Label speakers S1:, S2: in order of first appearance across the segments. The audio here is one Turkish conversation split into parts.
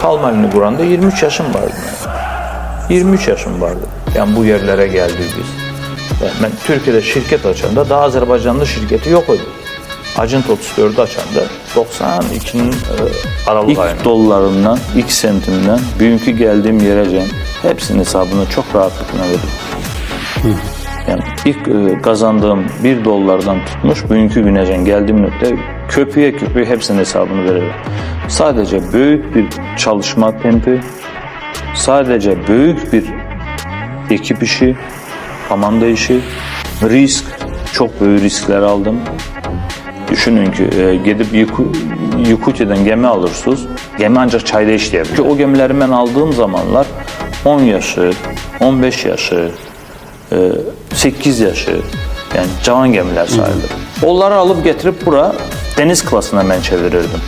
S1: Palmalini kuranda 23 yaşım vardı. benim. 23 yaşım vardı. Yani bu yerlere geldik biz. Yani ben Türkiye'de şirket açanda daha Azerbaycanlı şirketi yok idi. Acent 34'ü açanda 92'nin e, Aralık
S2: İlk
S1: ayında.
S2: dollarımdan, ilk sentimden, bugünkü geldiğim yerece hepsinin hesabını çok rahatlıkla veririm. Yani ilk e, kazandığım bir dolardan tutmuş, bugünkü günecen geldiğim nokta köpüye köpüye hepsinin hesabını veririm. Sadece büyük bir çalışma tempi, sadece büyük bir ekip işi, komanda işi, risk, çok büyük riskler aldım. Düşünün ki e, gidip Yakuti'den gemi alırsınız. Gemi ancak çayda işleyebilir. Çünkü o gemileri ben aldığım zamanlar 10 yaşı, 15 yaşı, e, 8 yaşı yani cavan gemiler sayılır. Onları alıp getirip bura deniz klasına ben çevirirdim.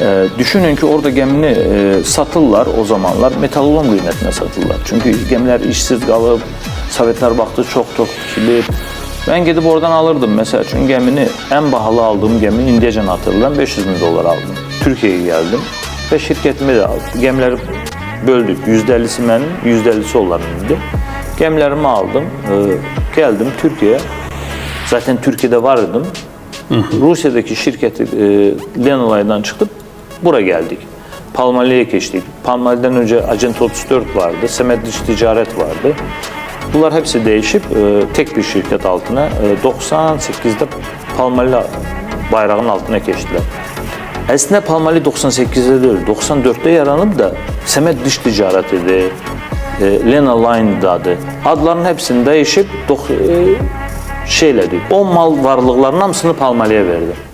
S2: E, düşünün ki orada gemini e, satırlar o zamanlar metalolom kıymetine satırlar. Çünkü gemiler işsiz kalıp Sovetler baktı çok çok kilit. Ben gidip oradan alırdım mesela çünkü gemini en pahalı aldığım gemi indiyecen hatırlıyorum 500 bin dolar aldım. Türkiye'ye geldim ve şirketimi de aldım. Gemileri böldük. %50'si benim, %50'si onların. Gemilerimi aldım. e, geldim Türkiye'ye. Zaten Türkiye'de vardım. Rusya'daki şirketi e, Lenolay'dan çıkıp buraya geldik. Palmali'ye geçtik. Palmali'den önce Acent 34 vardı, Semet Ticaret vardı. Bunlar hepsi değişip e, tek bir şirket altına e, 98'de Palmali bayrağının altına geçtiler. Aslında Palmali 98'de değil, 94'te yaranıp da Semet Dış Ticaret idi, e, Lena Line adı. Adların hepsini değişip dok- e, şeylədi. O mal varlıqlarının hamısını Palmaliyə verdi.